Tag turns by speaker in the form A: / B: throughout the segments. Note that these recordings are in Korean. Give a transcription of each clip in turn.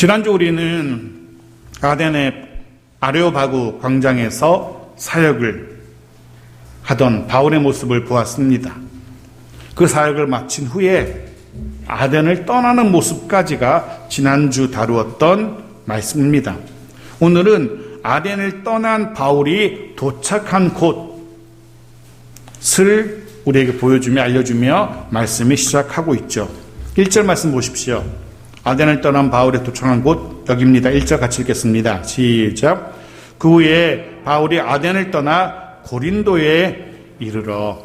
A: 지난주 우리는 아덴의 아레오바구 광장에서 사역을 하던 바울의 모습을 보았습니다. 그 사역을 마친 후에 아덴을 떠나는 모습까지가 지난주 다루었던 말씀입니다. 오늘은 아덴을 떠난 바울이 도착한 곳을 우리에게 보여주며 알려주며 말씀이 시작하고 있죠. 1절 말씀 보십시오. 아덴을 떠난 바울이 도착한 곳 여기입니다. 1절 같이 읽겠습니다. 시작. 그 후에 바울이 아덴을 떠나 고린도에 이르러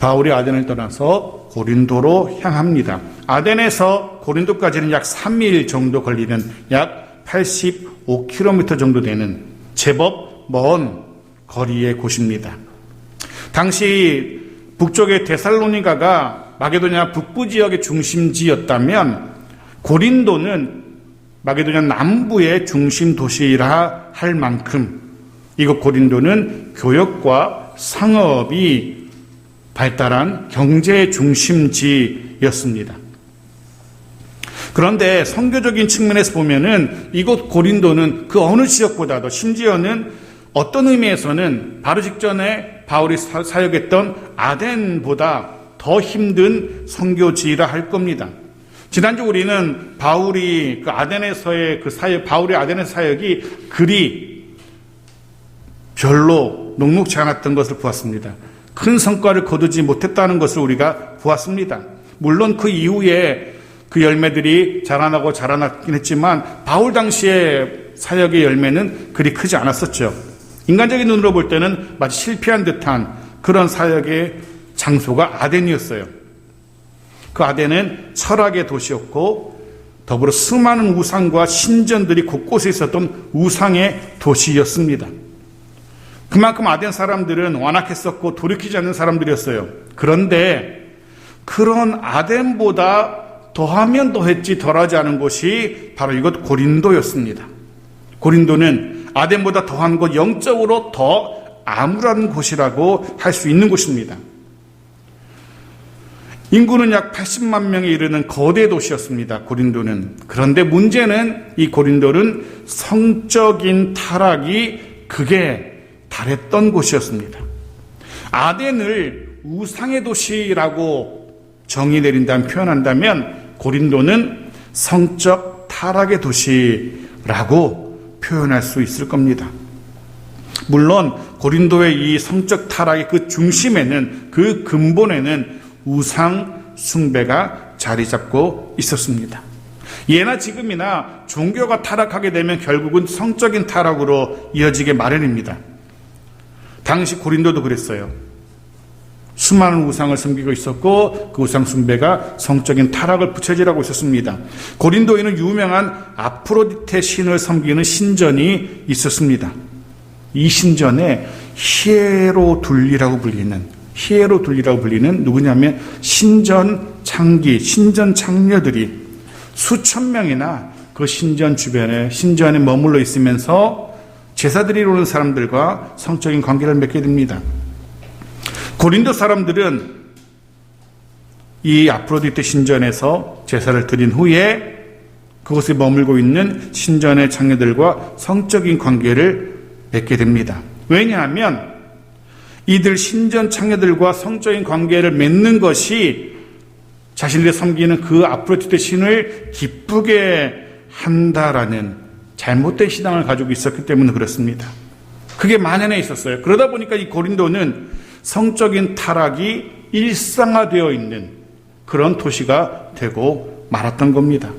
A: 바울이 아덴을 떠나서 고린도로 향합니다. 아덴에서 고린도까지는 약 3일 정도 걸리는 약 85km 정도 되는 제법 먼 거리의 곳입니다. 당시 북쪽의 데살로니가가 마게도냐 북부 지역의 중심지였다면 고린도는 마게도냐 남부의 중심 도시라 할 만큼 이곳 고린도는 교역과 상업이 발달한 경제 중심지였습니다. 그런데 성교적인 측면에서 보면은 이곳 고린도는 그 어느 지역보다도 심지어는 어떤 의미에서는 바로 직전에 바울이 사역했던 아덴보다 더 힘든 성교지라 할 겁니다. 지난주 우리는 바울이 그 아덴에서의 그 사역, 바울의 아덴의 사역이 그리 별로 녹록지 않았던 것을 보았습니다. 큰 성과를 거두지 못했다는 것을 우리가 보았습니다. 물론 그 이후에 그 열매들이 자라나고 자라났긴 했지만 바울 당시의 사역의 열매는 그리 크지 않았었죠. 인간적인 눈으로 볼 때는 마치 실패한 듯한 그런 사역의 장소가 아덴이었어요. 그 아덴은 철학의 도시였고 더불어 수많은 우상과 신전들이 곳곳에 있었던 우상의 도시였습니다. 그만큼 아덴 사람들은 완악했었고 돌이키지 않는 사람들이었어요. 그런데 그런 아덴보다 더하면 더했지 덜하지 않은 곳이 바로 이곳 고린도였습니다. 고린도는 아덴보다 더한 곳, 영적으로 더 암울한 곳이라고 할 수 있는 곳입니다. 인구는 약 80만 명에 이르는 거대 도시였습니다. 고린도는. 그런데 문제는 이 고린도는 성적인 타락이 극에 달했던 곳이었습니다. 아덴을 우상의 도시라고 정의 내린다면 표현한다면 고린도는 성적 타락의 도시라고 표현할 수 있을 겁니다. 물론 고린도의 이 성적 타락의 그 중심에는 그 근본에는 우상 숭배가 자리 잡고 있었습니다. 예나 지금이나 종교가 타락하게 되면 결국은 성적인 타락으로 이어지게 마련입니다. 당시 고린도도 그랬어요. 수많은 우상을 섬기고 있었고 그 우상 숭배가 성적인 타락을 부채질하고 있었습니다. 고린도에는 유명한 아프로디테 신을 섬기는 신전이 있었습니다. 이 신전에 히에로둘리라고 불리는 히에로 둘리라고 불리는 누구냐면 신전 창기, 신전 창녀들이 수천 명이나 그 신전 주변에 신전에 머물러 있으면서 제사드리러 오는 사람들과 성적인 관계를 맺게 됩니다. 고린도 사람들은 이 아프로디테 신전에서 제사를 드린 후에 그곳에 머물고 있는 신전의 장녀들과 성적인 관계를 맺게 됩니다. 왜냐하면 이들 신전 창녀들과 성적인 관계를 맺는 것이 자신들이 섬기는 그 아프로디테 신을 기쁘게 한다라는 잘못된 신앙을 가지고 있었기 때문에 그렇습니다. 그게 만연해 있었어요. 그러다 보니까 이 고린도는 성적인 타락이 일상화되어 있는 그런 도시가 되고 말았던 겁니다.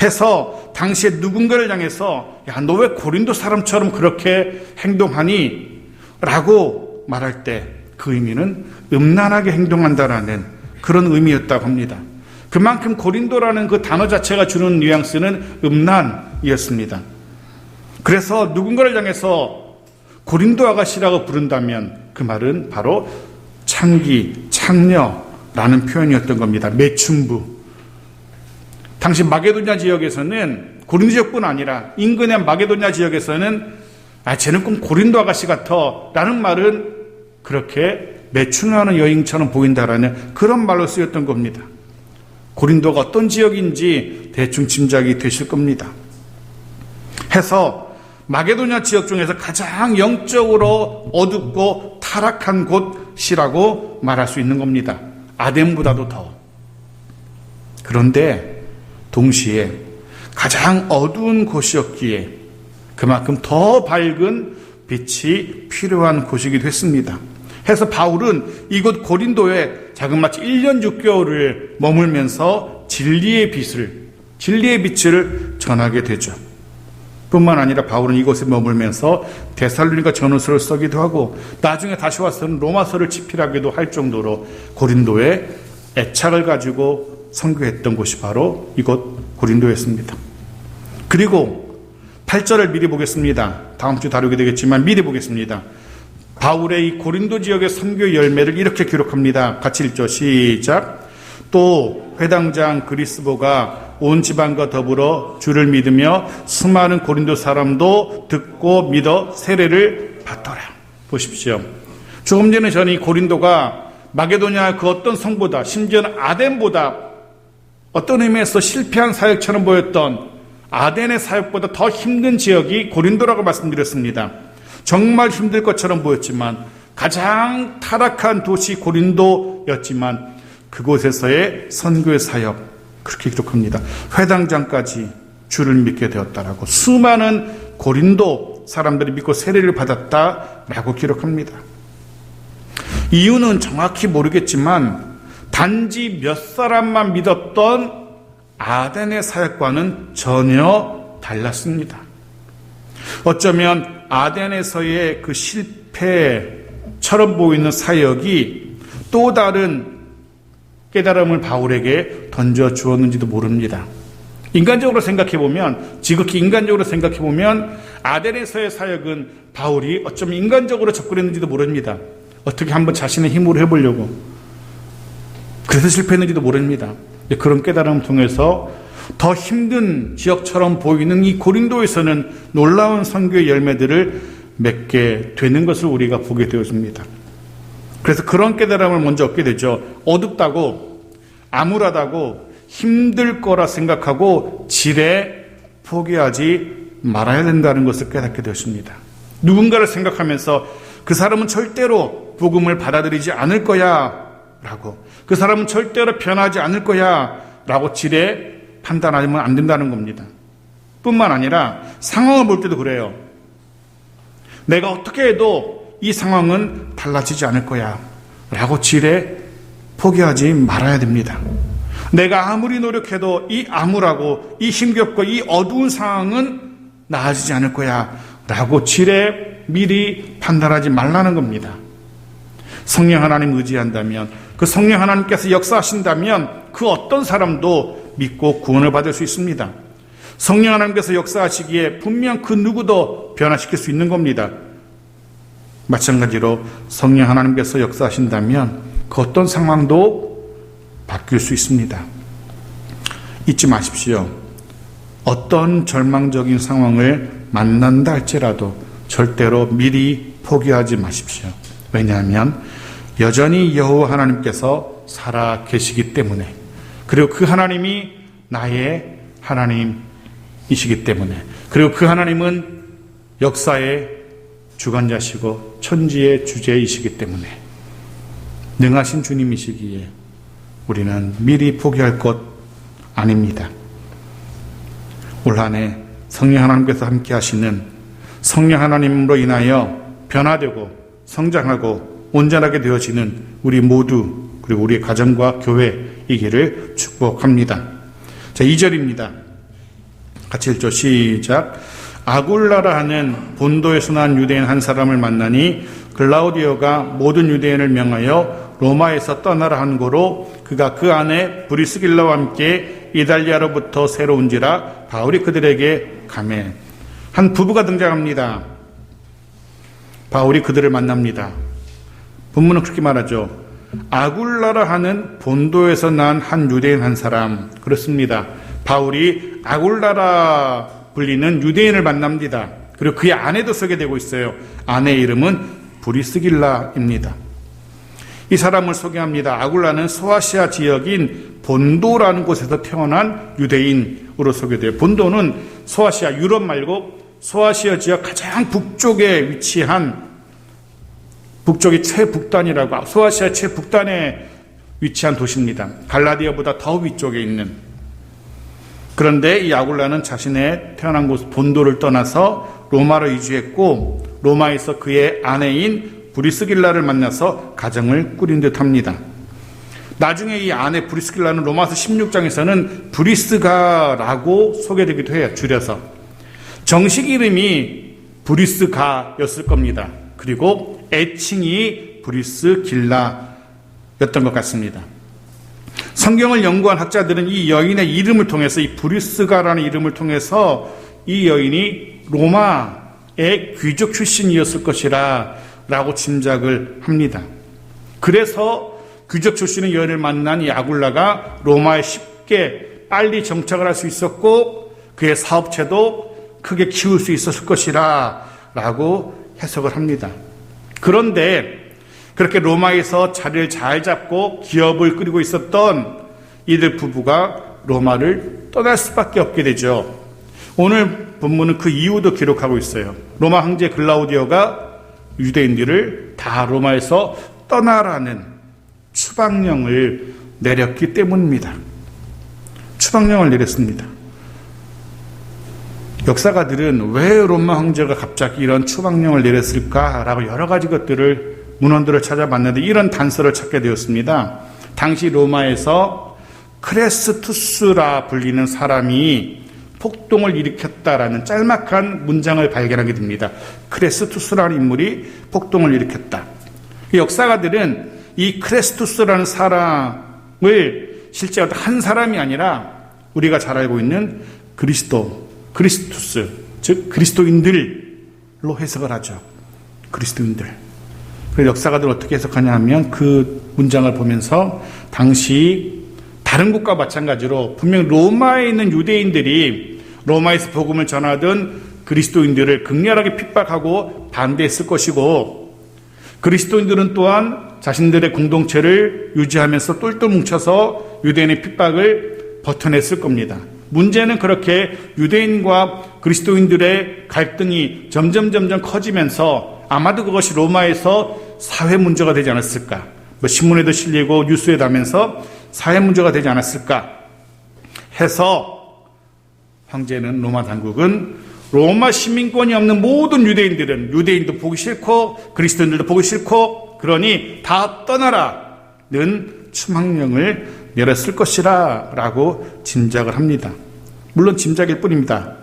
A: 해서 당시에 누군가를 향해서 야, 너 왜 고린도 사람처럼 그렇게 행동하니? 라고 말할 때 그 의미는 음란하게 행동한다라는 그런 의미였다고 합니다. 그만큼 고린도라는 그 단어 자체가 주는 뉘앙스는 음란이었습니다. 그래서 누군가를 향해서 고린도 아가씨라고 부른다면 그 말은 바로 창기, 창녀라는 표현이었던 겁니다. 매춘부. 당시 마게도냐 지역에서는 고린도 지역뿐 아니라 인근의 마게도냐 지역에서는 아, 쟤는 꼭 고린도 아가씨 같아. 라는 말은 그렇게 매춘하는 여인처럼 보인다라는 그런 말로 쓰였던 겁니다. 고린도가 어떤 지역인지 대충 짐작이 되실 겁니다. 해서 마게도냐 지역 중에서 가장 영적으로 어둡고 타락한 곳이라고 말할 수 있는 겁니다. 아덴보다도 더. 그런데 동시에 가장 어두운 곳이었기에 그만큼 더 밝은 빛이 필요한 곳이기도 했습니다. 해서 바울은 이곳 고린도에 자그마치 1년 6개월을 머물면서 진리의 빛을, 진리의 빛을 전하게 되죠. 뿐만 아니라 바울은 이곳에 머물면서 데살로니가 전후서를 써기도 하고 나중에 다시 와서는 로마서를 집필하기도 할 정도로 고린도에 애착을 가지고 선교했던 곳이 바로 이곳 고린도였습니다. 그리고 8절을 미리 보겠습니다. 다음 주 다루게 되겠지만 미리 보겠습니다. 바울의 이 고린도 지역의 선교 열매를 이렇게 기록합니다. 같이 읽죠. 시작. 또 회당장 그리스보가 온 지방과 더불어 주를 믿으며 수많은 고린도 사람도 듣고 믿어 세례를 받더라. 보십시오. 조금 전에 전이 고린도가 마게도냐 그 어떤 성보다 심지어는 아덴보다 어떤 의미에서 실패한 사역처럼 보였던 아덴의 사역보다 더 힘든 지역이 고린도라고 말씀드렸습니다. 정말 힘들 것처럼 보였지만 가장 타락한 도시 고린도였지만 그곳에서의 선교의 사역 그렇게 기록합니다. 회당장까지 주를 믿게 되었다라고 수많은 고린도 사람들이 믿고 세례를 받았다라고 기록합니다. 이유는 정확히 모르겠지만 단지 몇 사람만 믿었던 아덴의 사역과는 전혀 달랐습니다. 어쩌면 아덴에서의 그 실패처럼 보이는 사역이 또 다른 깨달음을 바울에게 던져 주었는지도 모릅니다. 인간적으로 생각해 보면, 지극히 인간적으로 생각해 보면, 아덴에서의 사역은 바울이 어쩌면 인간적으로 접근했는지도 모릅니다. 어떻게 한번 자신의 힘으로 해보려고. 그래서 실패했는지도 모릅니다. 그런 깨달음을 통해서 더 힘든 지역처럼 보이는 이 고린도에서는 놀라운 선교의 열매들을 맺게 되는 것을 우리가 보게 되었습니다. 그래서 그런 깨달음을 먼저 얻게 되죠. 어둡다고, 암울하다고, 힘들 거라 생각하고 지레 포기하지 말아야 된다는 것을 깨닫게 되었습니다. 누군가를 생각하면서 그 사람은 절대로 복음을 받아들이지 않을 거야 라고 그 사람은 절대로 변하지 않을 거야 라고 지레 판단하면 안 된다는 겁니다. 뿐만 아니라 상황을 볼 때도 그래요. 내가 어떻게 해도 이 상황은 달라지지 않을 거야. 라고 지레 포기하지 말아야 됩니다. 내가 아무리 노력해도 이 암울하고 이 힘겹고 이 어두운 상황은 나아지지 않을 거야. 라고 지레 미리 판단하지 말라는 겁니다. 성령 하나님 의지한다면 그 성령 하나님께서 역사하신다면 그 어떤 사람도 믿고 구원을 받을 수 있습니다. 성령 하나님께서 역사하시기에 분명 그 누구도 변화시킬 수 있는 겁니다. 마찬가지로 성령 하나님께서 역사하신다면 그 어떤 상황도 바뀔 수 있습니다. 잊지 마십시오. 어떤 절망적인 상황을 만난다 할지라도 절대로 미리 포기하지 마십시오. 왜냐하면 여전히 여호와 하나님께서 살아 계시기 때문에 그리고 그 하나님이 나의 하나님이시기 때문에 그리고 그 하나님은 역사의 주관자시고 천지의 주제이시기 때문에 능하신 주님이시기에 우리는 미리 포기할 것 아닙니다. 올 한해 성령 하나님께서 함께 하시는 성령 하나님으로 인하여 변화되고 성장하고 온전하게 되어지는 우리 모두 그리고 우리 가정과 교회 이기를 축복합니다. 자, 2절입니다. 같이 읽죠. 시작. 아굴라라 하는 본도에서 난 유대인 한 사람을 만나니 글라우디오가 모든 유대인을 명하여 로마에서 떠나라 한 거로 그가 그 안에 브리스길라와 함께 이달리아로부터 새로 온지라 바울이 그들에게 가매 한 부부가 등장합니다. 바울이 그들을 만납니다. 본문은 그렇게 말하죠. 아굴라라 하는 본도에서 난 한 유대인 한 사람 그렇습니다. 바울이 아굴라라 불리는 유대인을 만납니다. 그리고 그의 아내도 쓰게 되고 있어요. 아내 이름은 브리스길라입니다. 이 사람을 소개합니다. 아굴라는 소아시아 지역인 본도라는 곳에서 태어난 유대인으로 소개돼요. 본도는 소아시아 유럽 말고 소아시아 지역 가장 북쪽에 위치한 북쪽이 최북단이라고 소아시아 최북단에 위치한 도시입니다. 갈라디아보다 더 위쪽에 있는 그런데 이 아굴라는 자신의 태어난 곳 본도를 떠나서 로마로 이주했고 로마에서 그의 아내인 브리스길라를 만나서 가정을 꾸린 듯합니다. 나중에 이 아내 브리스길라는 로마서 16장에서는 브리스가라고 소개되기도 해요. 줄여서 정식 이름이 브리스가였을 겁니다. 그리고 애칭이 브리스 길라였던 것 같습니다. 성경을 연구한 학자들은 이 여인의 이름을 통해서 이 브리스가라는 이름을 통해서 이 여인이 로마의 귀족 출신이었을 것이라 라고 짐작을 합니다. 그래서 귀족 출신의 여인을 만난 이 아굴라가 로마에 쉽게 빨리 정착을 할 수 있었고 그의 사업체도 크게 키울 수 있었을 것이라 라고 해석을 합니다. 그런데 그렇게 로마에서 자리를 잘 잡고 기업을 꾸리고 있었던 이들 부부가 로마를 떠날 수밖에 없게 되죠. 오늘 본문은 그 이유도 기록하고 있어요. 로마 황제 글라우디오가 유대인들을 다 로마에서 떠나라는 추방령을 내렸기 때문입니다. 추방령을 내렸습니다. 역사가들은 왜 로마 황제가 갑자기 이런 추방령을 내렸을까라고 여러 가지 것들을 문헌들을 찾아봤는데 이런 단서를 찾게 되었습니다. 당시 로마에서 크레스투스라 불리는 사람이 폭동을 일으켰다라는 짤막한 문장을 발견하게 됩니다. 크레스투스라는 인물이 폭동을 일으켰다. 역사가들은 이 크레스투스라는 사람을 실제 한 사람이 아니라 우리가 잘 알고 있는 그리스도, 그리스투스, 즉 그리스도인들로 해석을 하죠. 그리스도인들. 그래서 역사가들 어떻게 해석하냐 하면 그 문장을 보면서 당시 다른 국가 마찬가지로 분명 로마에 있는 유대인들이 로마에서 복음을 전하던 그리스도인들을 극렬하게 핍박하고 반대했을 것이고 그리스도인들은 또한 자신들의 공동체를 유지하면서 똘똘 뭉쳐서 유대인의 핍박을 버텨냈을 겁니다. 문제는 그렇게 유대인과 그리스도인들의 갈등이 점점 점점 커지면서 아마도 그것이 로마에서 사회 문제가 되지 않았을까. 뭐 신문에도 실리고 뉴스에 나면서 사회 문제가 되지 않았을까 해서 황제는 로마 당국은 로마 시민권이 없는 모든 유대인들은 유대인도 보기 싫고 그리스도인들도 보기 싫고 그러니 다 떠나라는 추망령을 내렸을 것이라 라고 짐작을 합니다. 물론 짐작일 뿐입니다.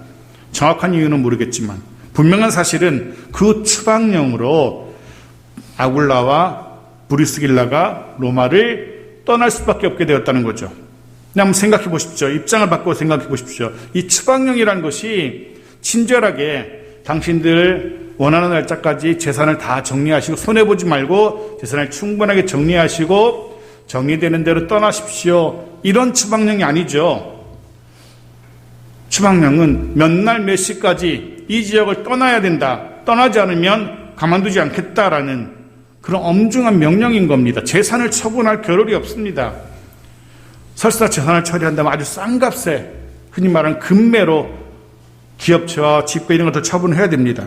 A: 정확한 이유는 모르겠지만 분명한 사실은 그 추방령으로 아굴라와 브리스길라가 로마를 떠날 수밖에 없게 되었다는 거죠. 한번 생각해 보십시오. 입장을 바꿔 생각해 보십시오. 이 추방령이라는 것이 친절하게 당신들 원하는 날짜까지 재산을 다 정리하시고 손해보지 말고 재산을 충분하게 정리하시고 정리되는 대로 떠나십시오. 이런 추방령이 아니죠. 추방령은 몇 날 몇 시까지 이 지역을 떠나야 된다. 떠나지 않으면 가만두지 않겠다라는 그런 엄중한 명령인 겁니다. 재산을 처분할 겨를이 없습니다. 설사 재산을 처리한다면 아주 싼 값에 흔히 말하는 금매로 기업체와 집과 이런 것도 처분해야 됩니다.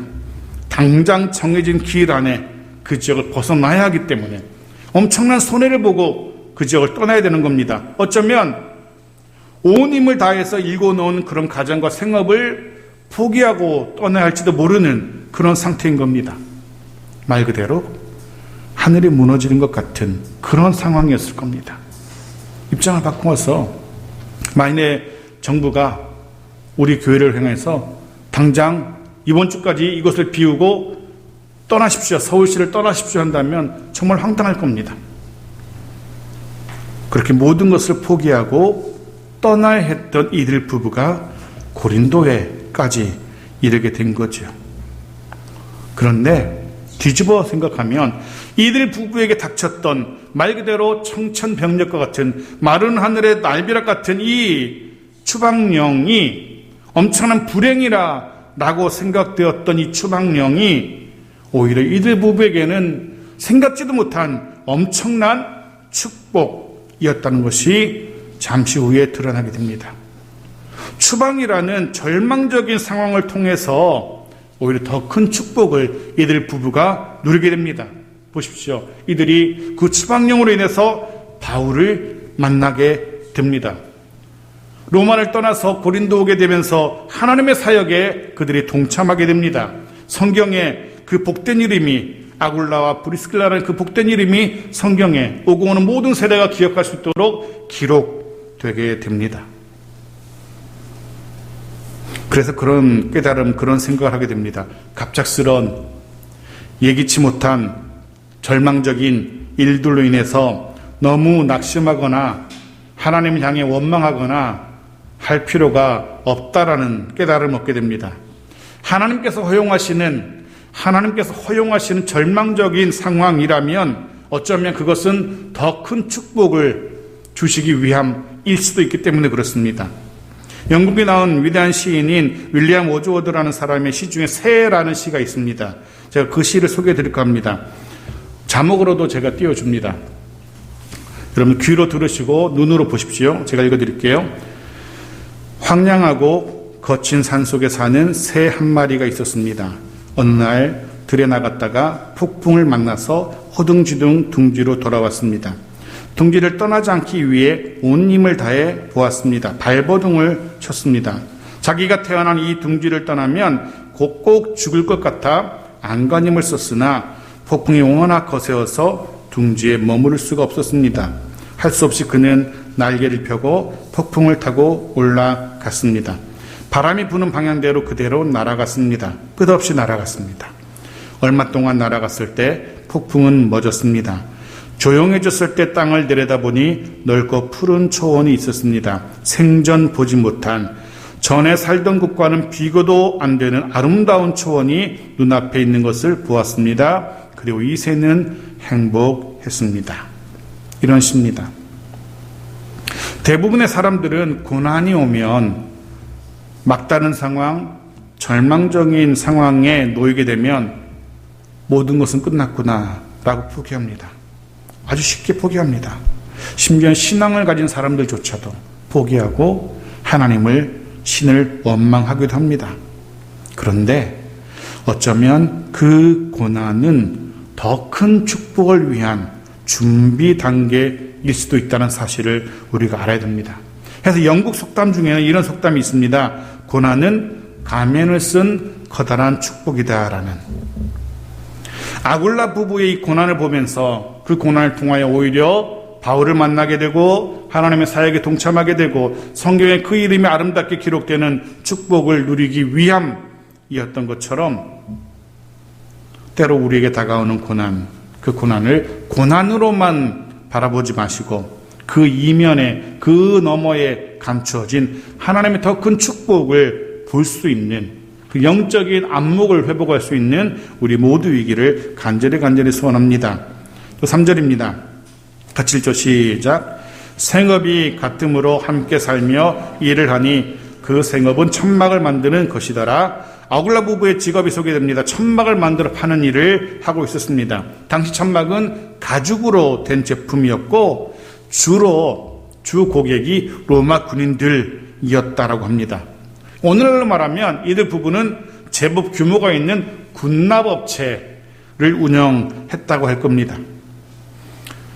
A: 당장 정해진 기일 안에 그 지역을 벗어나야 하기 때문에 엄청난 손해를 보고 그 지역을 떠나야 되는 겁니다. 어쩌면 온 힘을 다해서 일궈놓은 그런 가정과 생업을 포기하고 떠나야 할지도 모르는 그런 상태인 겁니다. 말 그대로 하늘이 무너지는 것 같은 그런 상황이었을 겁니다. 입장을 바꾸어서 만일에 정부가 우리 교회를 향해서 당장 이번 주까지 이것을 비우고 떠나십시오. 서울시를 떠나십시오 한다면 정말 황당할 겁니다. 그렇게 모든 것을 포기하고 떠나야 했던 이들 부부가 고린도에까지 이르게 된 거죠. 그런데 뒤집어 생각하면 이들 부부에게 닥쳤던 말 그대로 청천벽력과 같은 마른 하늘의 날벼락 같은 이 추방령이 엄청난 불행이라 라고 생각되었던 이 추방령이 오히려 이들 부부에게는 생각지도 못한 엄청난 축복 이었다는 것이 잠시 후에 드러나게 됩니다. 추방이라는 절망적인 상황을 통해서 오히려 더 큰 축복을 이들 부부가 누리게 됩니다. 보십시오. 이들이 그 추방령으로 인해서 바울을 만나게 됩니다. 로마를 떠나서 고린도 오게 되면서 하나님의 사역에 그들이 동참하게 됩니다. 성경에 그 복된 이름이 아굴라와 브리스킬라라는 그 복된 이름이 성경에 오고 오는 모든 세대가 기억할 수 있도록 기록되게 됩니다. 그래서 그런 깨달음, 그런 생각을 하게 됩니다. 갑작스런 예기치 못한 절망적인 일들로 인해서 너무 낙심하거나 하나님을 향해 원망하거나 할 필요가 없다라는 깨달음을 얻게 됩니다. 하나님께서 허용하시는 하나님께서 허용하시는 절망적인 상황이라면 어쩌면 그것은 더 큰 축복을 주시기 위함일 수도 있기 때문에 그렇습니다. 영국에 나온 위대한 시인인 윌리엄 오즈워드라는 사람의 시 중에 새라는 시가 있습니다. 제가 그 시를 소개해 드릴까 합니다. 자목으로도 제가 띄워줍니다. 여러분 귀로 들으시고 눈으로 보십시오. 제가 읽어 드릴게요. 황량하고 거친 산 속에 사는 새 한 마리가 있었습니다. 어느 날 들에 나갔다가 폭풍을 만나서 허둥지둥 둥지로 돌아왔습니다. 둥지를 떠나지 않기 위해 온 힘을 다해 보았습니다. 발버둥을 쳤습니다. 자기가 태어난 이 둥지를 떠나면 꼭꼭 죽을 것 같아 안간힘을 썼으나 폭풍이 워낙 거세어서 둥지에 머무를 수가 없었습니다. 할 수 없이 그는 날개를 펴고 폭풍을 타고 올라갔습니다. 바람이 부는 방향대로 그대로 날아갔습니다. 끝없이 날아갔습니다. 얼마 동안 날아갔을 때 폭풍은 멎었습니다. 조용해졌을 때 땅을 내려다보니 넓고 푸른 초원이 있었습니다. 생전 보지 못한 전에 살던 곳과는 비교도 안 되는 아름다운 초원이 눈앞에 있는 것을 보았습니다. 그리고 이 새는 행복했습니다. 이런 시입니다. 대부분의 사람들은 고난이 오면 막다른 상황, 절망적인 상황에 놓이게 되면 모든 것은 끝났구나 라고 포기합니다. 아주 쉽게 포기합니다. 심지어 신앙을 가진 사람들조차도 포기하고 하나님을 신을 원망하기도 합니다. 그런데 어쩌면 그 고난은 더 큰 축복을 위한 준비 단계일 수도 있다는 사실을 우리가 알아야 됩니다. 그래서 영국 속담 중에는 이런 속담이 있습니다. 고난은 가면을 쓴 커다란 축복이다라는. 아굴라 부부의 이 고난을 보면서 그 고난을 통하여 오히려 바울을 만나게 되고 하나님의 사역에 동참하게 되고 성경에 그 이름이 아름답게 기록되는 축복을 누리기 위함이었던 것처럼 때로 우리에게 다가오는 고난, 그 고난을 고난으로만 바라보지 마시고 그 이면에 그 너머에 감추어진 하나님의 더 큰 축복을 볼 수 있는 그 영적인 안목을 회복할 수 있는 우리 모두이기를 간절히 간절히 소원합니다. 또 3절입니다. 같이 읽죠. 시작. 생업이 같음으로 함께 살며 일을 하니 그 생업은 천막을 만드는 것이더라. 아굴라 부부의 직업이 소개됩니다. 천막을 만들어 파는 일을 하고 있었습니다. 당시 천막은 가죽으로 된 제품이었고 주로 주 고객이 로마 군인들이었다라고 합니다. 오늘날로 말하면 이들 부부는 제법 규모가 있는 군납업체를 운영했다고 할 겁니다.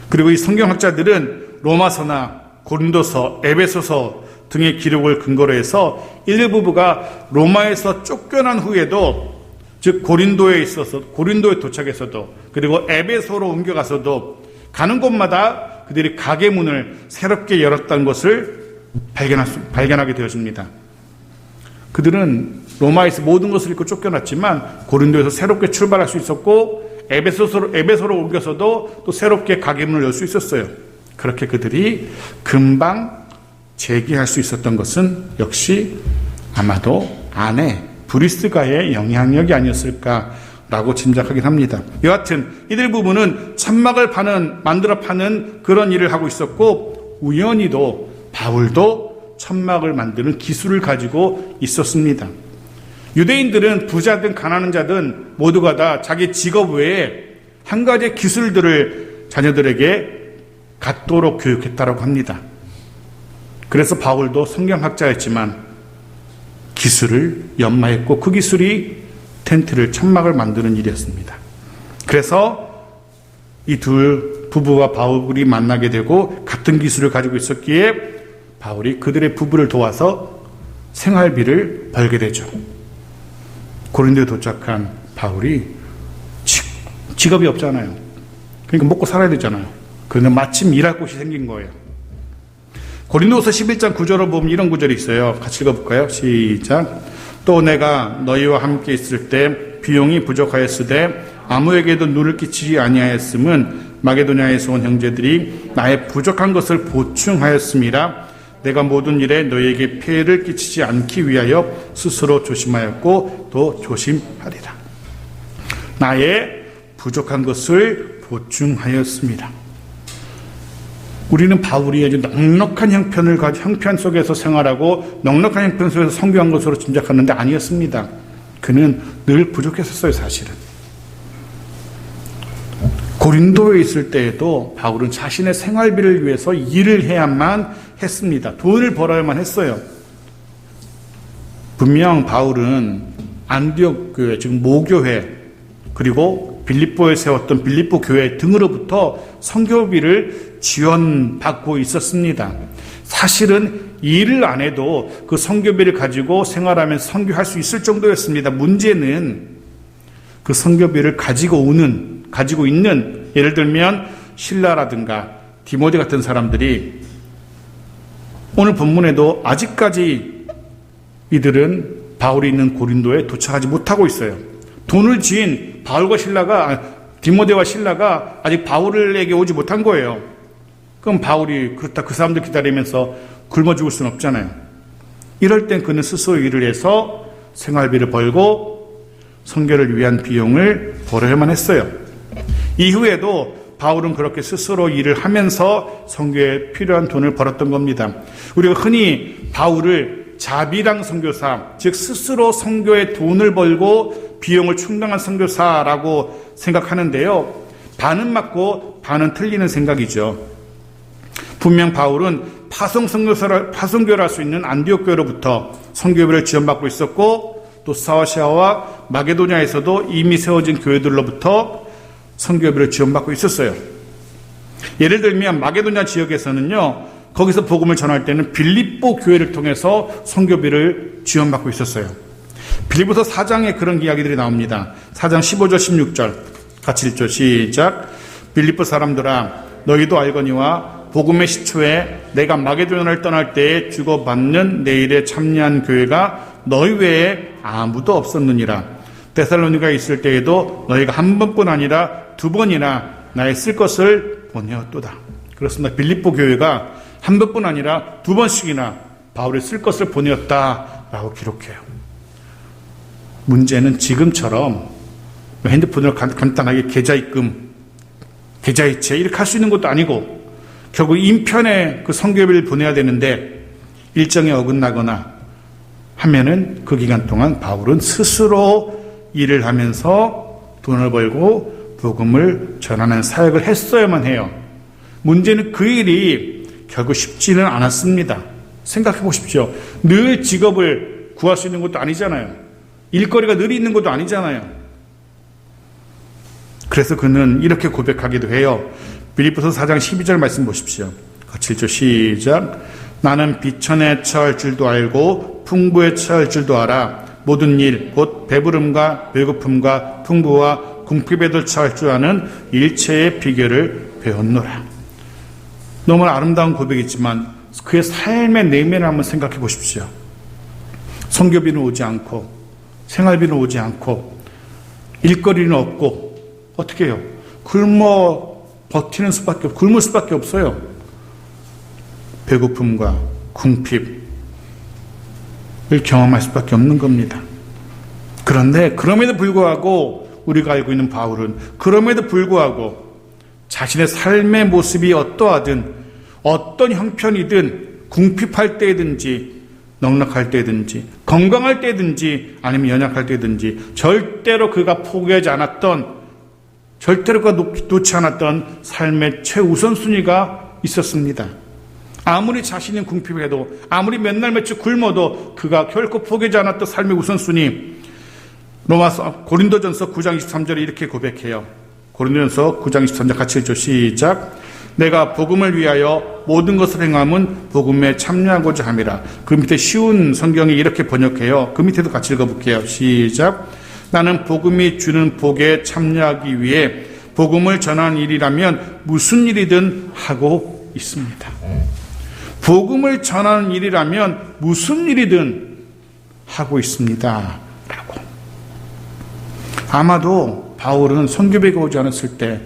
A: 그리고 이 성경학자들은 로마서나 고린도서, 에베소서 등의 기록을 근거로 해서 이들 부부가 로마에서 쫓겨난 후에도 즉 고린도에 있어서 고린도에 도착해서도 그리고 에베소로 옮겨가서도 가는 곳마다 그들이 가게 문을 새롭게 열었다는 것을 발견할 수, 발견하 게 되어집니다. 그들은 로마에서 모든 것을 잃고 쫓겨났지만 고린도에서 새롭게 출발할 수 있었고 에베소로, 에베소로 옮겨서도 또 새롭게 가게 문을 열 수 있었어요. 그렇게 그들이 금방 재기할 수 있었던 것은 역시 아마도 아내 브리스가의 영향력이 아니었을까 라고 짐작하긴 합니다. 여하튼 이들 부부는 천막을 파는 만들어 파는 그런 일을 하고 있었고 우연히도 바울도 천막을 만드는 기술을 가지고 있었습니다. 유대인들은 부자든 가난한 자든 모두가 다 자기 직업 외에 한 가지 기술들을 자녀들에게 갖도록 교육했다고 합니다. 그래서 바울도 성경학자였지만 기술을 연마했고 그 기술이 텐트를 천막을 만드는 일이었습니다. 그래서 이 둘 부부와 바울이 만나게 되고 같은 기술을 가지고 있었기에 바울이 그들의 부부를 도와서 생활비를 벌게 되죠. 고린도에 도착한 바울이 직업이 없잖아요. 그러니까 먹고 살아야 되잖아요. 그런데 마침 일할 곳이 생긴 거예요. 고린도서 11장 9절을 보면 이런 구절이 있어요. 같이 읽어볼까요? 시작. 또 내가 너희와 함께 있을 때 비용이 부족하였으되 아무에게도 눈을 끼치지 아니하였음은 마게도냐에서 온 형제들이 나의 부족한 것을 보충하였음이라 내가 모든 일에 너희에게 피해를 끼치지 않기 위하여 스스로 조심하였고 또 조심하리라. 나의 부족한 것을 보충하였습니다. 우리는 바울이 아주 넉넉한 형편을 가지 형편 속에서 생활하고 넉넉한 형편 속에서 성교한 것으로 짐작하는데 아니었습니다. 그는 늘 부족했었어요, 사실은. 고린도에 있을 때에도 바울은 자신의 생활비를 위해서 일을 해야만 했습니다. 돈을 벌어야만 했어요. 분명 바울은 안디옥 교회, 즉 모교회, 그리고 빌립보에 세웠던 빌립보 교회 등으로부터 성교비를 지원받고 있었습니다. 사실은 일을 안 해도 그 성교비를 가지고 생활하면서 성교할 수 있을 정도였습니다. 문제는 그 성교비를 가지고 오는, 가지고 있는, 예를 들면 신라라든가 디모데 같은 사람들이 오늘 본문에도 아직까지 이들은 바울이 있는 고린도에 도착하지 못하고 있어요. 돈을 지인 바울과 신라가 아, 디모데와 신라가 아직 바울에게 오지 못한 거예요. 그럼 바울이 그렇다 그 사람들 기다리면서 굶어 죽을 수는 없잖아요. 이럴 땐 그는 스스로 일을 해서 생활비를 벌고 성결을 위한 비용을 벌어야만 했어요. 이후에도 바울은 그렇게 스스로 일을 하면서 성교에 필요한 돈을 벌었던 겁니다. 우리가 흔히 바울을 자비랑 선교사, 즉 스스로 성교에 돈을 벌고 비용을 충당한 선교사라고 생각하는데요. 반은 맞고 반은 틀리는 생각이죠. 분명 바울은 파송 선교사를 파송교를 할 수 있는 안디옥 교회로부터 선교회를 지원받고 있었고 또 사와시아와 마게도냐에서도 이미 세워진 교회들로부터 선교회를 지원받고 있었어요. 예를 들면 마게도냐 지역에서는요. 거기서 복음을 전할 때는 빌립보 교회를 통해서 선교비를 지원받고 있었어요. 빌립보서 4장에 그런 이야기들이 나옵니다. 4장 15절 16절 같이 읽죠. 시작. 빌립보 사람들아 너희도 알거니와 복음의 시초에 내가 마게도년을 떠날 때에 주고받는 내일에 참여한 교회가 너희 외에 아무도 없었느니라. 데살로니가 있을 때에도 너희가 한 번뿐 아니라 두 번이나 나의 쓸 것을 보내었도다. 그렇습니다. 빌립보 교회가 한 번뿐 아니라 두 번씩이나 바울이 쓸 것을 보내었다라고 기록해요. 문제는 지금처럼 핸드폰으로 간단하게 계좌 입금, 계좌이체 이렇게 할 수 있는 것도 아니고 결국 인편에 그 성교비를 보내야 되는데 일정에 어긋나거나 하면은 그 기간 동안 바울은 스스로 일을 하면서 돈을 벌고 복음을 전하는 사역을 했어야만 해요. 문제는 그 일이 결국 쉽지는 않았습니다. 생각해 보십시오. 늘 직업을 구할 수 있는 것도 아니잖아요. 일거리가 늘 있는 것도 아니잖아요. 그래서 그는 이렇게 고백하기도 해요. 빌립보서 4장 12절 말씀 보십시오. 같이. 시작. 나는 비천에 처할 줄도 알고 풍부에 처할 줄도 알아. 모든 일, 곧 배부름과 배고픔과 풍부와 궁핍에도 처할 줄 아는 일체의 비결을 배웠노라. 너무 아름다운 고백이지만 그의 삶의 내면을 한번 생각해 보십시오. 성교비는 오지 않고 생활비는 오지 않고 일거리는 없고 어떻게 해요? 굶어 버티는 수밖에 굶을 수밖에 없어요. 배고픔과 궁핍을 경험할 수밖에 없는 겁니다. 그런데 그럼에도 불구하고 우리가 알고 있는 바울은 그럼에도 불구하고 자신의 삶의 모습이 어떠하든 어떤 형편이든 궁핍할 때든지 넉넉할 때든지 건강할 때든지 아니면 연약할 때든지 절대로 그가 포기하지 않았던 절대로 놓지 않았던 삶의 최우선순위가 있었습니다. 아무리 자신이 궁핍해도 아무리 몇날 며칠 굶어도 그가 결코 포기하지 않았던 삶의 우선순위 로마서 고린도전서 9장 23절에 이렇게 고백해요. 고린도전서 9장 23절 같이 읽죠. 시작. 내가 복음을 위하여 모든 것을 행함은 복음에 참여하고자 함이라. 그 밑에 쉬운 성경이 이렇게 번역해요. 그 밑에도 같이 읽어볼게요. 시작. 나는 복음이 주는 복에 참여하기 위해 복음을 전한 일이라면 무슨 일이든 하고 있습니다. 복음을 전하는 일이라면 무슨 일이든 하고 있습니다. 라고. 아마도 바울은 선교배가 오지 않았을 때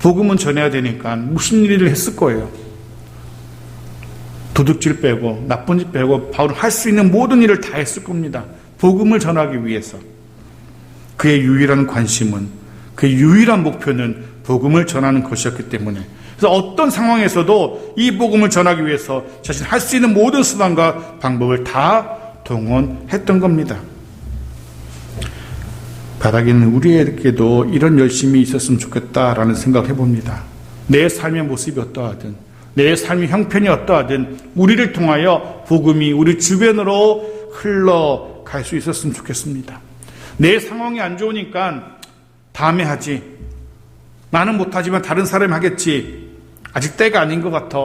A: 복음은 전해야 되니까 무슨 일을 했을 거예요. 도둑질 빼고 나쁜 짓 빼고 바울은 할 수 있는 모든 일을 다 했을 겁니다. 복음을 전하기 위해서. 그의 유일한 관심은 그의 유일한 목표는 복음을 전하는 것이었기 때문에 그래서 어떤 상황에서도 이 복음을 전하기 위해서 자신 할 수 있는 모든 수단과 방법을 다 동원했던 겁니다. 바닥에는 우리에게도 이런 열심이 있었으면 좋겠다라는 생각을 해봅니다. 내 삶의 모습이 어떠하든, 내 삶의 형편이 어떠하든, 우리를 통하여 복음이 우리 주변으로 흘러갈 수 있었으면 좋겠습니다. 내 상황이 안 좋으니까 다음에 하지. 나는 못하지만 다른 사람이 하겠지. 아직 때가 아닌 것 같아.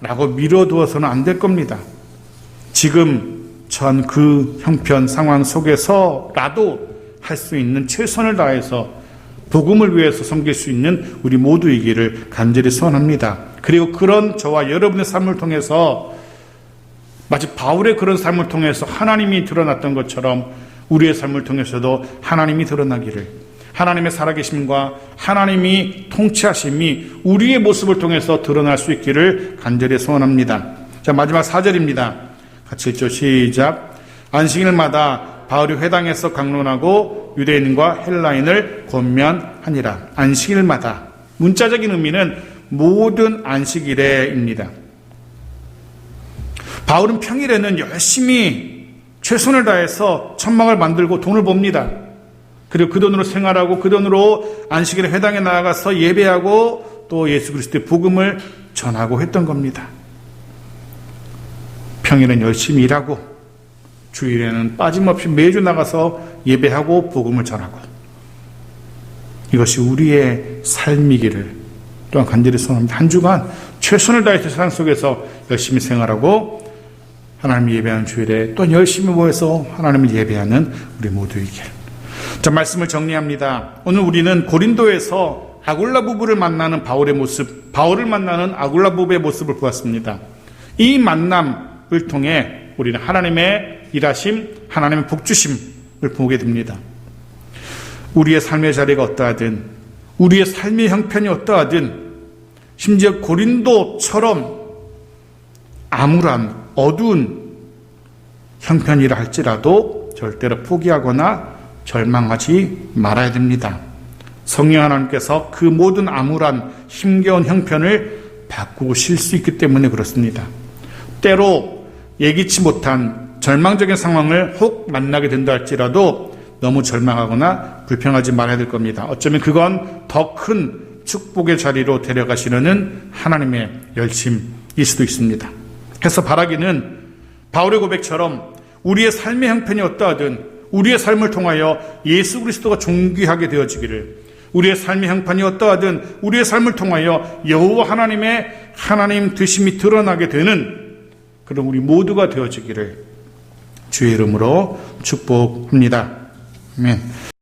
A: 라고 미뤄두어서는 안 될 겁니다. 지금 전 그 형편 상황 속에서라도 할 수 있는 최선을 다해서 복음을 위해서 섬길 수 있는 우리 모두이기를 간절히 소원합니다. 그리고 그런 저와 여러분의 삶을 통해서 마치 바울의 그런 삶을 통해서 하나님이 드러났던 것처럼 우리의 삶을 통해서도 하나님이 드러나기를 하나님의 살아계심과 하나님이 통치하심이 우리의 모습을 통해서 드러날 수 있기를 간절히 소원합니다. 자, 마지막 4절입니다. 같이 읽죠. 시작. 안식일마다 바울이 회당에서 강론하고 유대인과 헬라인을 권면하니라. 안식일마다. 문자적인 의미는 모든 안식일에입니다. 바울은 평일에는 열심히 최선을 다해서 천막을 만들고 돈을 봅니다. 그리고 그 돈으로 생활하고 그 돈으로 안식일에 회당에 나아가서 예배하고 또 예수 그리스도의 복음을 전하고 했던 겁니다. 평일엔 열심히 일하고 주일에는 빠짐없이 매주 나가서 예배하고 복음을 전하고 이것이 우리의 삶이기를 또한 간절히 소원합니다. 한 주간 최선을 다해서 세상 속에서 열심히 생활하고 하나님 예배하는 주일에 또 열심히 모여서 하나님을 예배하는 우리 모두이길. 자, 말씀을 정리합니다. 오늘 우리는 고린도에서 아굴라 부부를 만나는 바울의 모습, 바울을 만나는 아굴라 부부의 모습을 보았습니다. 이 만남을 통해 우리는 하나님의 일하심, 하나님의 복주심을 보게 됩니다. 우리의 삶의 자리가 어떠하든, 우리의 삶의 형편이 어떠하든, 심지어 고린도처럼 암울한 어두운 형편이라 할지라도 절대로 포기하거나 절망하지 말아야 됩니다. 성령 하나님께서 그 모든 암울한 힘겨운 형편을 바꾸실 수 있기 때문에 그렇습니다. 때로 예기치 못한 절망적인 상황을 혹 만나게 된다 할지라도 너무 절망하거나 불평하지 말아야 될 겁니다. 어쩌면 그건 더 큰 축복의 자리로 데려가시려는 하나님의 열심일 수도 있습니다. 해서 바라기는 바울의 고백처럼 우리의 삶의 형편이 어떠하든 우리의 삶을 통하여 예수 그리스도가 존귀하게 되어지기를 우리의 삶의 형편이 어떠하든 우리의 삶을 통하여 여호와 하나님의 하나님 되심이 드러나게 되는 그런 우리 모두가 되어지기를 주의 이름으로 축복합니다. 아멘.